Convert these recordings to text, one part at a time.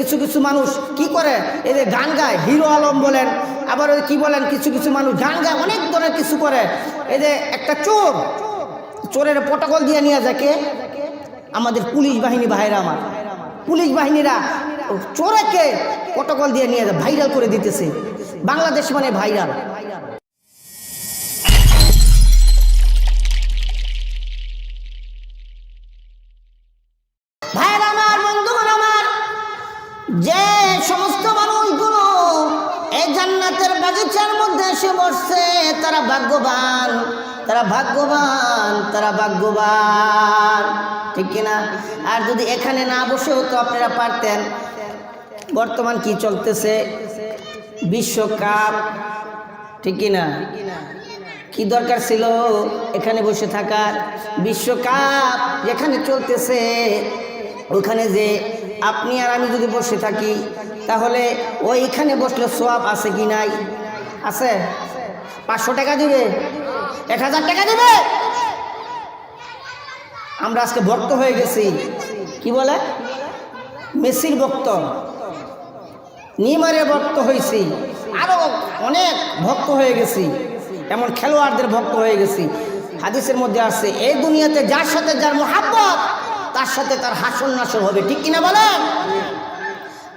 কিছু কিছু মানুষ কি করে? এই যে গান গায়, হিরো আলম বলেন, আবার ওই কি বলেন, কিছু কিছু মানুষ গান গায়, অনেক ধরনের কিছু করে। এই যে একটা চোর, চোরের প্রটোকল দিয়ে নিয়ে যাকে আমাদের পুলিশ বাহিনী ভাইরা আমার। পুলিশ বাহিনীরা চোরেকে প্রটোকল দিয়ে নিয়ে যায় ভাইরাল করে দিতেছে। বাংলাদেশ মানে ভাইরাল এসে বসছে তারা ভাগ্যবান তারা ভাগ্যবান তারা ভাগ্যবান। ঠিক কিনা? আর যদি এখানে না বসেও তো আপনারা পারতেন, বর্তমান কি চলতেছে? বিশ্বকাপ, ঠিক কিনা? কি দরকার ছিল এখানে বসে থাকার? বিশ্বকাপ যেখানে চলতেছে, ওখানে যে আপনি আর আমি যদি বসে থাকি, তাহলে ওইখানে বসলে সোয়াব আছে কি নাই? আছে? পাঁচশো টাকা দিবে। এক হাজার টাকা দিবে। আমরা আজকে ভক্ত হয়ে গেছি। কি বলে? মেসির ভক্ত। নিমারে ভক্ত হয়েছি। আরও অনেক ভক্ত হয়ে গেছি। এমন খেলোয়াড়দের ভক্ত হয়ে গেছি। হাদিসের মধ্যে আছে, এই দুনিয়াতে যার সাথে যার মোহাব্বত, তার সাথে তার হাসন নাসর হবে। ঠিক কিনা বলেন?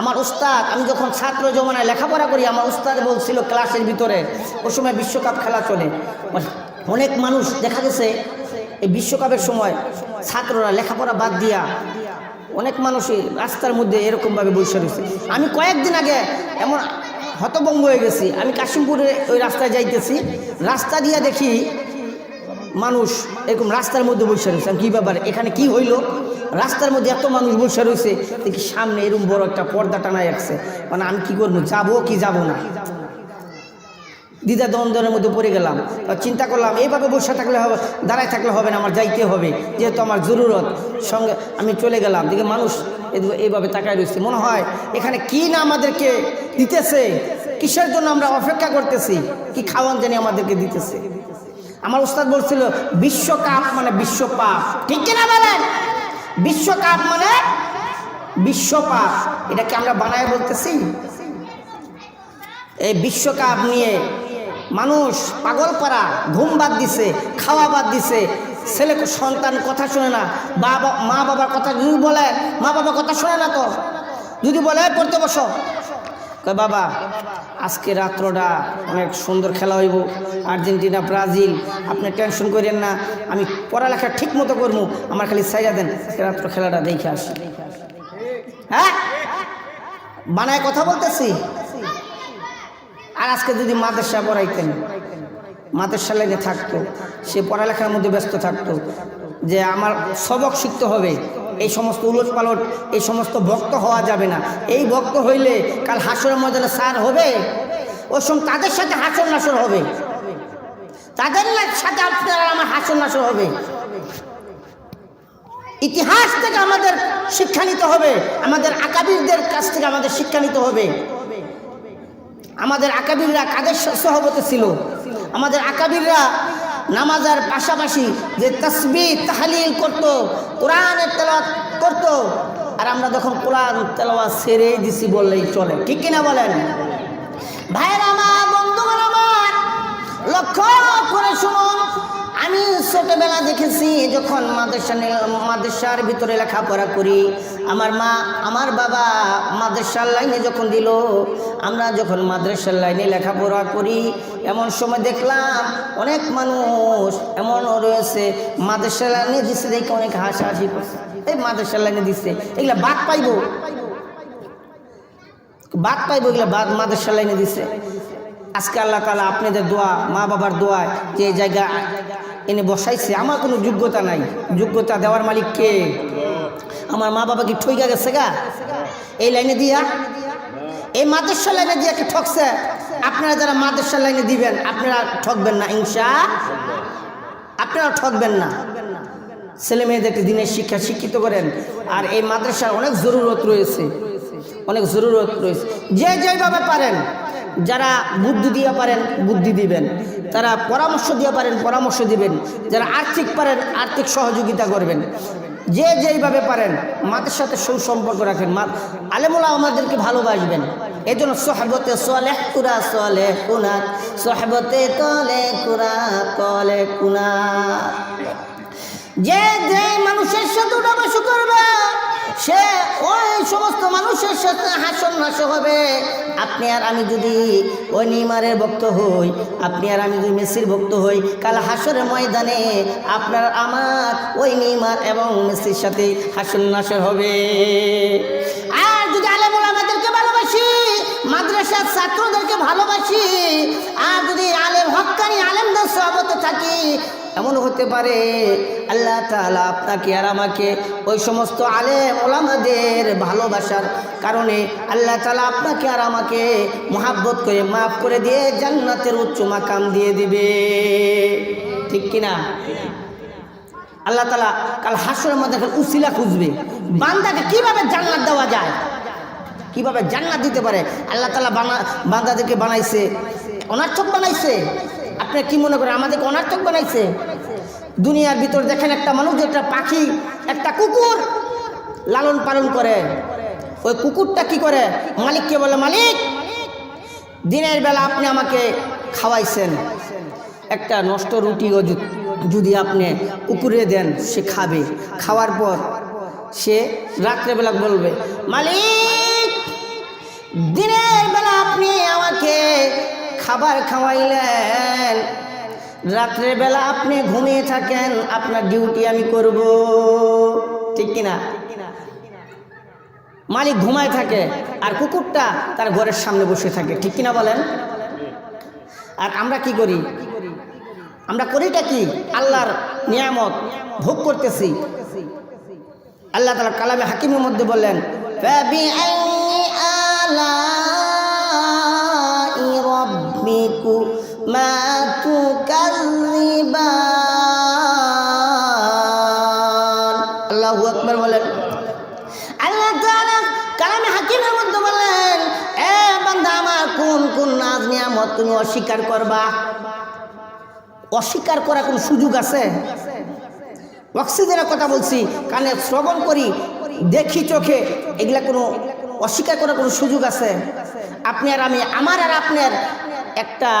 আমার উস্তাদ, আমি যখন ছাত্র জমানায় লেখাপড়া করি, আমার উস্তাদ বলছিল ক্লাসের ভিতরে ওই সময় বিশ্বকাপ খেলা চলে। অনেক মানুষ দেখা গেছে, এই বিশ্বকাপের সময় ছাত্ররা লেখাপড়া বাদ দিয়া অনেক মানুষই রাস্তার মধ্যে এরকমভাবে বসে রয়েছে। আমি কয়েকদিন আগে এমন হতভঙ্গ হয়ে গেছি। আমি কাশিমপুরে ওই রাস্তায় যাইতেছি। রাস্তা দিয়ে দেখি মানুষ এরকম রাস্তার মধ্যে বসে রয়েছে। কী ব্যাপার? এখানে কি হইল? রাস্তার মধ্যে এত মানুষ বসে রয়েছে, দেখি সামনে এরকম বড় একটা পর্দা টানা যাচ্ছে মানে আমি কি করব? যাব কি যাব না? দ্বিধা দ্বন্দ্বের মধ্যে পড়ে গেলাম। চিন্তা করলাম এইভাবে বসে থাকলে হবে, দাঁড়ায় থাকলে হবে না, আমার যাইতে হবে। যেহেতু আমার জরুরত, সঙ্গে আমি চলে গেলাম। দেখে মানুষ এইভাবে তাকায় রয়েছে। মনে হয়, এখানে কি না আমাদেরকে দিতেছে? কিসের জন্য আমরা অপেক্ষা করতেছি? কি খাওয়ান জানি আমাদেরকে দিতেছে? আমার উস্তাদ বলছিল, বিশ্বকাপ মানে বিশ্বপাপ। ঠিক কিনা বলেন? বিশ্বকাপ মানে বিশ্বপাপ। এটা কি আমরা বানায় বলতেছি? এই বিশ্বকাপ নিয়ে মানুষ পাগল পারা, ঘুম বাদ দিছে, খাওয়া বাদ দিছে, ছেলে সন্তান কথা শোনে না, বাবা মা বাবার কথা যদি বলে, মা বাবা কথা শোনে না তো? যদি বলে, পড়তে বসো। কয় বাবা, আজকে রাত্রটা অনেক সুন্দর খেলা হইব। আর্জেন্টিনা, ব্রাজিল, আপনি টেনশন করেন না, আমি পড়ালেখা ঠিক মতো করব, আমার খালি সাইরা দেন, আজকে রাত্র খেলাটা দেখে আসি। হ্যাঁ? বানায় কথা বলতেছি? আর আজকে যদি মাদ্রাসা পড়াইতেন মাদ্রাসা লাইনে থাকতো, সে পড়ালেখার মধ্যে ব্যস্ত থাকতো, যে আমার সবক শিখতে হবে এই সমস্ত উলট পালট, এই সমস্ত ভক্ত হওয়া যাবে না। এই ভক্ত হইলে কাল হাসরের ময়দানে সার হবে। ওই সঙ্গে তাদের সাথে হাসর নাসর হবে। তাদের সাথে আপনার আমার হাসর নাসর হবে। ইতিহাস থেকে আমাদের শিক্ষা নিতে হবে। আমাদের আকাবিরদের কাছ থেকে আমাদের শিক্ষা নিতে হবে। আমাদের আকাবিররা কাদের সহবতে ছিল? আমাদের আকাবিররা নামাজের পাশাপাশি যে তসবি তাহালিল করত, কোরআনের তেলাওয়াত করত, আর আমরা যখন কোরআন তেলাওয়াত সেরে দিছি বললেই চলে। ঠিক কিনা বলেন? ভাইয়ের আমার বন্ধুগণ আমার, লক্ষ্য করে শুনুন, আমি ছোটবেলা দেখেছি যখন মাদ্রাসা মাদ্রাসার ভিতরে লেখাপড়া করি। আমার মা, আমার বাবা মাদ্রাসার লাইনে যখন দিল, আমরা যখন মাদ্রাসার লাইনে লেখাপড়া করি, এমন সময় দেখলাম অনেক মানুষ এমন রয়েছে, মাদ্রাসার লাইনে দিচ্ছে দেখে অনেক হাসাহাসি এই মাদ্রাসার লাইনে দিচ্ছে এগুলা বাদ পাইবো। বাদ পাইবো এগুলো বাদ মাদ্রাসা লাইনে দিছে। আজকে আল্লাহ তালা আপনাদের দোয়া মা বাবার দোয়া, যে জায়গা এনে বসাইছে। আমার কোনো যোগ্যতা নাই। যোগ্যতা দেওয়ার মালিক কে? আমার মা বাবা কি ঠইকা গেছে গা? এই লাইনে দিয়া। এই মাদ্রাসা লাইনে দিয়ে কি ঠকছে? আপনারা যারা মাদ্রাসা লাইনে দিবেন, আপনারা ঠকবেন না, ইনশা আপনারা ঠকবেন না। ছেলে মেয়েদেরকে দিনের শিক্ষা শিক্ষিত করেন। আর এই মাদ্রাসার অনেক জরুরত রয়েছে। অনেক জরুরত রয়েছে। যে যেভাবে পারেন, যারা বুদ্ধি দিয়ে পারেন, বুদ্ধি দিবেন। তারা পরামর্শ দিয়ে পারেন, পরামর্শ দিবেন। যারা আর্থিক পারেন, আর্থিক সহযোগিতা করবেন। যে যেইভাবে পারেন, মাদের সাথে সুসম্পর্ক রাখেন। মা আলেমুলা আমাদেরকে ভালোবাসবেন। এই জন্য সোহাবতে সোয়ালে কুরা, সোয়ালে কুনা, সোহাবতে তলে কুরা, তলে কুনা। যে যে মানুষের মানুষের সাথে হাসন নাশ হবে। আপনি আর আমি যদি ওই নিমারের ভক্ত হই, আপনি আর আমি যদি মেসির ভক্ত হই, কাল হাসরের ময়দানে আপনার, আমার ওই নিমার এবং মেসির সাথে হাসন নাশ হবে। আর যদি আলেমুল আমাদেরকে ভালোবাসি, মাদ্রাসার ছাত্রদেরকে ভালোবাসি, আর যদি সহবতে থাকি, এমন হতে পারে আল্লাহ তাআলা আপনাকে আর আমাকে ওই সমস্ত আলেম ওলামাদের ভালোবাসার কারণে আল্লাহ তালা আপনাকে আর আমাকে মহাব্বত করে মাফ করে দিয়ে জান্নাতের উচ্চ মাকাম দিয়ে দিবে। ঠিক কিনা? আল্লাহ তালা কাল হাসরের মধ্যে উসিলা খুঁজবে। বান্দাকে কীভাবে জান্নাত দেওয়া যায়? কীভাবে জান্নাত দিতে পারে? আল্লাহ তালা বানা বান্দাদেরকে বানাইছে অনার্থক বানাইছে। আপনি কি মনে করেন? আমাদেরকে অনার্থক বানাইছে? দুনিয়ার ভিতর দেখেন একটা মানুষ একটা পাখি, একটা কুকুর লালন পালন করে। ওই কুকুরটা কি করে? মালিককে বলে, মালিক, দিনের বেলা আপনি আমাকে খাওয়াইছেন। একটা নষ্ট রুটিও যদি- আপনি কুকুরে দেন, সে খাবে। খাওয়ার পর সে রাত্রেবেলা বলবে, মালিক, দিনের বেলা খাবার খাওয়াইলেন। রাত্রে বেলা আপনি ঘুমিয়ে থাকেন, আপনার ডিউটি আমি করব। ঠিক কিনা? মালিক ঘুমায় থাকে আর কুকুরটা তার ঘরের সামনে বসে থাকে। ঠিক কিনা বলেন? আর আমরা কি করি? আমরা করিটা কি? আল্লাহর নিয়ামত ভোগ করতেছি। আল্লাহ তালা কালামে হাকিমের মধ্যে বললেন আলা رَبِّكُمَا تُكَذِّبَانِ আল্লাহু আকবার বলেন আল্লাহ তাআলা কালামে হাকিমের মধ্যে বললেন এ বান্দা আমার কোন কোন নাজ নিয়ামত তুমি অস্বীকার করবা অস্বীকার করার কোনো সুযোগ আছে অক্সিজেনের কথা বলছি কানে শ্রবণ করি দেখি চোখে এগুলা কোনো অস্বীকার করার কোনো সুযোগ আছে আপনি আর আমি আমার আর আপনার একটা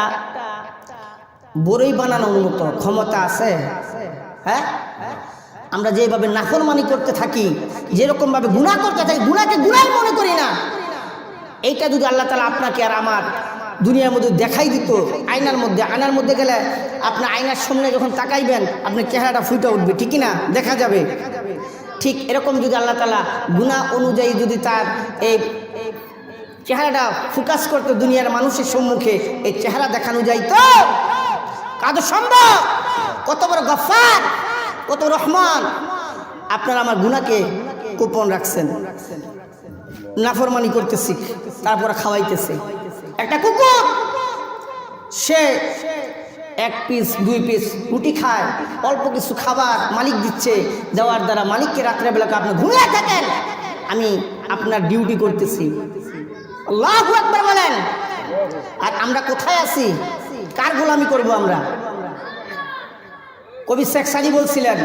বড়ই বানানোর মতো ক্ষমতা আছে? হ্যাঁ? আমরা যেভাবে নাফরমানি করতে থাকি, যেরকমভাবে গুণা করতে থাকি গুণাকে গুণাই মনে করি না। এইটা যদি আল্লাহ তালা আপনাকে আর আমার দুনিয়ার মধ্যে দেখাই দিত, আয়নার মধ্যে আয়নার মধ্যে গেলে আপনি আয়নার সামনে যখন তাকাইবেন, আপনার চেহারাটা ফুটে উঠবে ঠিকই না দেখা যাবে। ঠিক এরকম যদি আল্লাহ তালা গুণা অনুযায়ী যদি তার এই চেহারাটা ফোকাস করতো দুনিয়ার মানুষের সম্মুখে, এই চেহারা দেখানো যাইতো। কাদো সম্ভব? কত বড় গফার কত রহমান। আপনারা আমার গুণাকে গোপন রাখছেন। নাফরমানি করতেছি, তারপরে খাওয়াইতেছে। একটা কুকুর, সে এক পিস দুই পিস রুটি খায়, অল্প কিছু খাবার মালিক দিচ্ছে, দেওয়ার দ্বারা মালিককে রাত্রেবেলাকে আপনি ঘুমিয়ে থাকেন। আমি আপনার ডিউটি করতেছি। আল্লাহ একবার বলেন। আর আমরা কোথায় আছি? কার গোলামি করব আমরা? কবি শেখ সাজি বলছিলেন,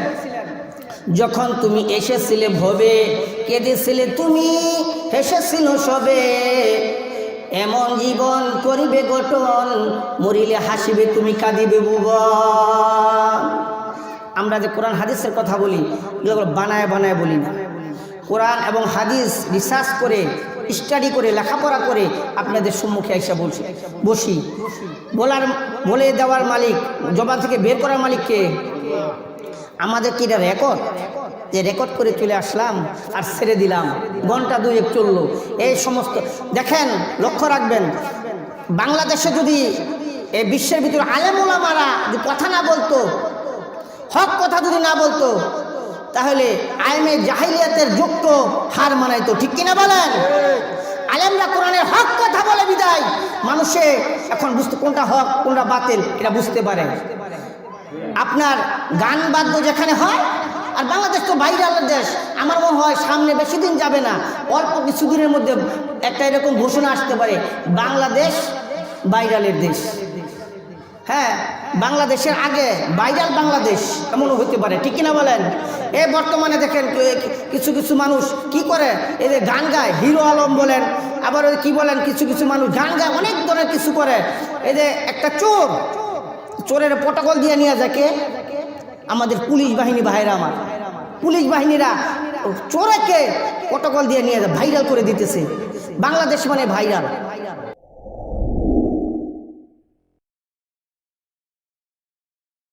যখন তুমি এসেছিলে ভবে, কেঁদেছিলে তুমি, হেসেছিল সবে। এমন জীবন করিবে গঠন, মরিলে হাসিবে তুমি, কাঁদিবে ভুবন আমরা যে কোরআন, হাদিসের কথা বলি বানায় বানায় বলি না। কোরআন এবং হাদিস রিসার্চ করে স্টাডি করে, লেখাপড়া করে আপনাদের সম্মুখে এসে বলছি বসি। বলার, বলে দেওয়ার মালিক, জবান থেকে বের করার মালিককে আমাদের কি এটা রেকর্ড যে রেকর্ড করে চলে আসলাম আর ছেড়ে দিলাম। ঘণ্টা দুয়েক চলল। এই সমস্ত, দেখেন, লক্ষ্য রাখবেন, বাংলাদেশে যদি এই বিশ্বের ভিতরে আলেমুলামারা যদি কথা না বলতো, হক কথা যদি না বলতো তাহলে আইমে জাহিলিয়াতের যুক্ত হার মানাইতো ঠিক কিনা বলেন? আলেমরা কোরআনের হক কথা বলে বিদায়। মানুষে এখন বুঝতে কোনটা হক, কোনটা বাতিল, এটা বুঝতে পারে। আপনার গান বাদ্য যেখানে হয়, আর বাংলাদেশ তো বাইরের দেশ, আমার মনে হয় সামনে বেশি দিন যাবে না। অল্প কিছুদিনের মধ্যে একটা এরকম ঘোষণা আসতে পারে, বাংলাদেশ বাইরালের দেশ। হ্যাঁ বাংলাদেশের আগে ভাইরাল বাংলাদেশ এমনও হতে পারে, ঠিক কিনা বলেন? এ বর্তমানে দেখেন কিছু কিছু মানুষ কি করে? এই যে গান গায় হিরো আলম বলেন, আবার কি বলেন, কিছু কিছু মানুষ গান গায় অনেক ধরনের কিছু করে। এই যে একটা চোর, চোরের প্রটোকল দিয়ে নিয়ে যাকে আমাদের পুলিশ বাহিনী ভাইরা আমার। পুলিশ বাহিনীরা চোরেকে প্রটোকল দিয়ে নিয়ে যায়, ভাইরাল করে দিতেছে। বাংলাদেশ মানে ভাইরাল।